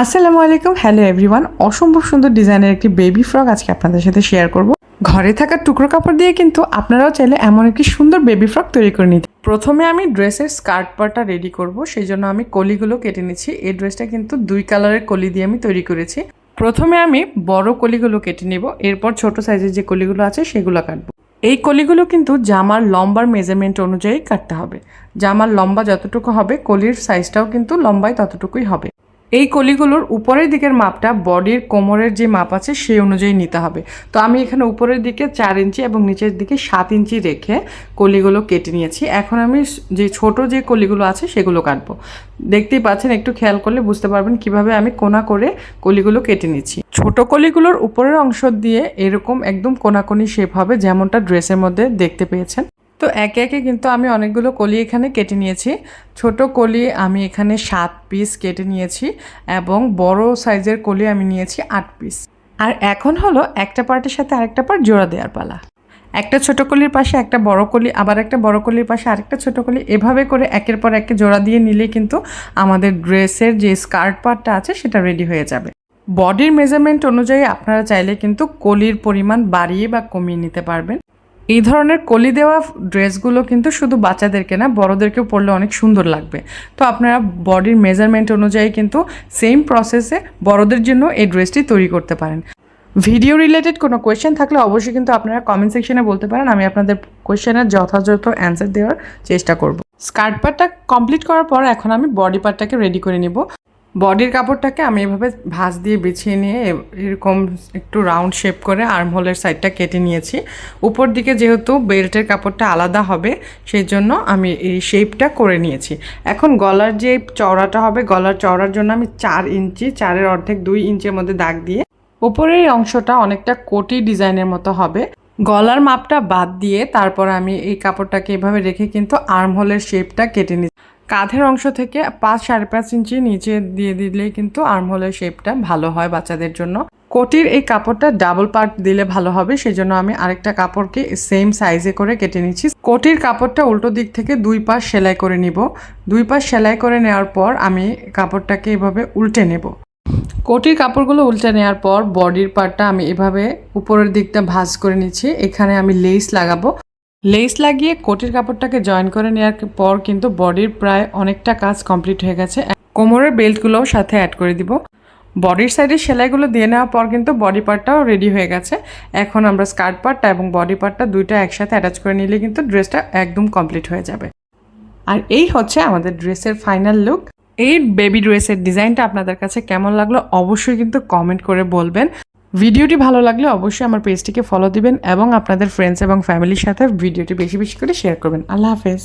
আসসালামু আলাইকুম। Hello everyone অসম্ভব সুন্দর ডিজাইনের একটি বেবি ফ্রক আজকে আপনাদের সাথে শেয়ার করব। ঘরে থাকা টুকরো কাপড় দিয়ে কিন্তু আপনারাও চাইলে এমন একটি সুন্দর বেবি ফ্রক তৈরি করে নিতে প্রথমে আমি ড্রেসের স্কার্ট পার্টটা রেডি করব। সেই জন্য আমি কলিগুলো কেটে নিচ্ছি। এই ড্রেসটা কিন্তু দুই কালারের কলি দিয়ে আমি তৈরি করেছি। প্রথমে আমি বড় কলিগুলো কেটে নেব। এরপর ছোট সাইজের যে কলিগুলো আছে সেগুলো কাটবো। এই কলিগুলো কিন্তু জামার লম্বার মেজারমেন্ট অনুযায়ী কাটতে হবে। জামার লম্বা যতটুকু হবে, কলির সাইজটাও কিন্তু লম্বায় ততটুকুই হবে। এই কলিগুলোর উপরের দিকের মাপটা বডির কোমরের যে মাপ আছে সেই অনুযায়ী নিতে হবে। তো আমি এখানে উপরের দিকে চার ইঞ্চি এবং নিচের দিকে সাত ইঞ্চি রেখে কলিগুলো কেটে নিয়েছি। এখন আমি যে ছোট যে কলিগুলো আছে সেগুলো কাটবো। দেখতেই পাচ্ছেন, একটু খেয়াল করলে বুঝতে পারবেন কীভাবে আমি কোনা করে কলিগুলো কেটে নিচ্ছি। ছোট কলিগুলোর উপরের অংশ দিয়ে এরকম একদম কোনাকোনি শেপ হবে যেমনটা ড্রেসের মধ্যে দেখতে পেয়েছেন। তো একে একে কিন্তু আমি অনেকগুলো কলি এখানে কেটে নিয়েছি। ছোট কলি আমি এখানে সাত পিস কেটে নিয়েছি এবং বড় সাইজের কলি আমি নিয়েছি আট পিস আর এখন হলো একটা পার্টের সাথে আরেকটা পার্ট জোড়া দেওয়ার পালা। একটা ছোট কলির পাশে একটা বড় কলি, আবার একটা বড় কলির পাশে আরেকটা ছোট কলি। এভাবে করে একের পর একে জোড়া দিয়ে নিলে কিন্তু আমাদের ড্রেসের যে স্কার্ট পার্টটা আছে সেটা রেডি হয়ে যাবে। বডির মেজারমেন্ট অনুযায়ী আপনারা চাইলে কিন্তু কলির পরিমাণ বাড়িয়ে বা কমিয়ে নিতে পারবেন। এই ধরনের কলি দেওয়া ড্রেসগুলো কিন্তু শুধু বাচ্চাদেরকে না, বড়দেরকেও পরলে অনেক সুন্দর লাগবে। তো আপনারা বডির মেজারমেন্ট অনুযায়ী কিন্তু সেম প্রসেসে বড়দের জন্য এই ড্রেসটি তৈরি করতে পারেন। ভিডিও রিলেটেড কোনো কোয়েশ্চেন থাকলে অবশ্যই কিন্তু আপনারা কমেন্ট সেকশনে বলতে পারেন। আমি আপনাদের কোয়েশ্চেনের যথাযথ অ্যান্সার দেওয়ার চেষ্টা করব। স্কার্ট পার্টটা কমপ্লিট করার পর এখন আমি বডি পার্টটাকে রেডি করে নিব। বডির কাপড়টাকে আমি এভাবে ভাঁজ দিয়ে বিছিয়ে নিয়ে এরকম একটু রাউন্ড শেপ করে আর্মহোলের সাইডটা কেটে নিয়েছি। উপর দিকে যেহেতু বেল্টের কাপড়টা আলাদা হবে সেই জন্য আমি এই শেপটা করে নিয়েছি। এখন গলার যে চওড়াটা হবে, গলার চওড়ার জন্য আমি চার ইঞ্চি, চারের অর্ধেক দুই ইঞ্চির মধ্যে দাগ দিয়ে উপরের অংশটা অনেকটা কোটি ডিজাইনের মতো হবে। গলার মাপটা বাদ দিয়ে তারপর আমি এই কাপড়টাকে এভাবে রেখে কিন্তু আর্মহোলের শেপটা কেটে নিই কাঁধের অংশ থেকে পাঁচ সাড়ে পাঁচ ইঞ্চি নিচে দিয়ে দিলেই কিন্তু আর্মহোলের শেপটা ভালো হয় বাচ্চাদের জন্য। কোটির এই কাপড়টা ডাবল পার্ট দিলে ভালো হবে সেই জন্য আমি আরেকটা কাপড়কে সেম সাইজে করে কেটে নিচ্ছি। কোটির কাপড়টা উল্টো দিক থেকে দুই পাশ সেলাই করে নিব। দুই পাশ সেলাই করে নেওয়ার পর আমি কাপড়টাকে এভাবে উল্টে নেব। কোটির কাপড়গুলো উল্টে নেওয়ার পর বডির পার্টটা আমি এভাবে উপরের দিকটা ভাঁজ করে নিচ্ছি। এখানে আমি লেস লাগাবো। লেস লাগিয়ে কোটির কাপড়টাকে জয়েন করে নেওয়ার পর কিন্তু বডির প্রায় অনেকটা কাজ কমপ্লিট হয়ে গেছে। কোমরের বেল্টগুলোও সাথে অ্যাড করে দিব। বডির সাইডে সেলাইগুলো দিয়ে নেওয়ার পর কিন্তু বডি পার্টটাও রেডি হয়ে গেছে। এখন আমরা স্কার্ট পার্টটা এবং বডি পার্টটা দুইটা একসাথে অ্যাটাচ করে নিলে কিন্তু ড্রেসটা একদম কমপ্লিট হয়ে যাবে। আর এই হচ্ছে আমাদের ড্রেসের ফাইনাল লুক এই বেবি ড্রেসের ডিজাইনটা আপনাদের কাছে কেমন লাগল অবশ্যই কিন্তু কমেন্ট করে বলবেন। ভিডিওটি ভালো লাগলে অবশ্যই আমার পেজটিকে ফলো দিবেন এবং আপনাদের ফ্রেন্ডস এবং ফ্যামিলির সাথে ভিডিওটি বেশি বেশি করে শেয়ার করবেন। আল্লাহ হাফেজ।